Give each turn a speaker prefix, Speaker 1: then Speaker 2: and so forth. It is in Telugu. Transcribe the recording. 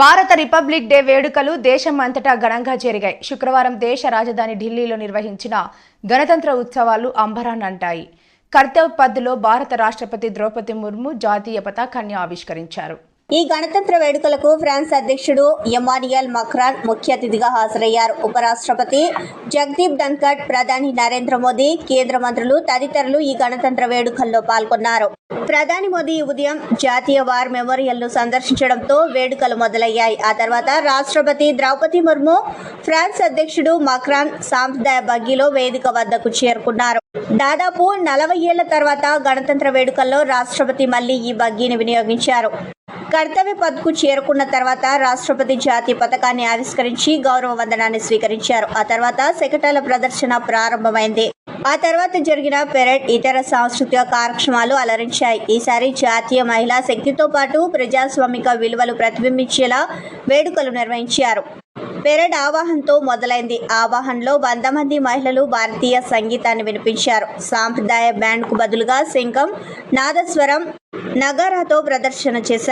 Speaker 1: భారత రిపబ్లిక్ డే వేడుకలు దేశం అంతటా ఘనంగా జరిగాయి. శుక్రవారం దేశ రాజధాని ఢిల్లీలో నిర్వహించిన గణతంత్ర ఉత్సవాలు అంబరాన్నంటాయి. కర్తవ్ పథ్లో భారత రాష్ట్రపతి ద్రౌపది ముర్ము జాతీయ పతాకాన్ని ఆవిష్కరించారు.
Speaker 2: ఈ గణతంత్ర వేడుకలకు ఫ్రాన్స్ అధ్యక్షుడు ఎమానియల్ మక్రాన్ ముఖ్య అతిథిగా హాజరయ్యారు. ఉపరాష్ట్రపతి జగదీప్ ధన్కడ్ ప్రధాని నరేంద్ర మోదీ కేంద్ర మంత్రులు తదితరులు ఈ గణతంత్ర వేడుకల్లో పాల్గొన్నారు. ప్రధాని మోదీ ఈ ఉదయం జాతీయ వార్ మెమోరియల్ను సందర్శించడంతో వేడుకలు మొదలయ్యాయి. ఆ తర్వాత రాష్ట్రపతి ద్రౌపది ముర్ము ఫ్రాన్స్ అధ్యక్షుడు మక్రాన్ సాంప్రదాయ బగ్గీలో వేదిక వద్దకు చేరుకున్నారు. దాదాపు నలభై ఏళ్ళ తర్వాత గణతంత్ర వేడుకల్లో రాష్ట్రపతి మళ్ళీ ఈ బగ్గీని వినియోగించారు. కర్తవ్య పద్కు చేరుకున్న తర్వాత రాష్ట్రపతి జాతీయ పథకాన్ని ఆవిష్కరించి గౌరవ వందనాన్ని స్వీకరించారు. ఆ తర్వాత శకటాల ప్రదర్శన ప్రారంభమైంది. ఆ తర్వాత జరిగిన పెరేడ్ ఇతర సాంస్కృతిక కార్యక్రమాలు అలరించాయి. ఈసారి జాతీయ మహిళా శక్తితో పాటు ప్రజాస్వామిక విలువలు ప్రతిబింబించేలా వేడుకలు నిర్వహించారు. పెరేడ్ ఆవాహంతో మొదలైంది. ఆవాహనలో వంద మంది మహిళలు భారతీయ సంగీతాన్ని వినిపించారు. సాంప్రదాయ బ్యాండ్కు బదులుగా శంఖం నాదస్వరం నగారాతో ప్రదర్శన చేశారు.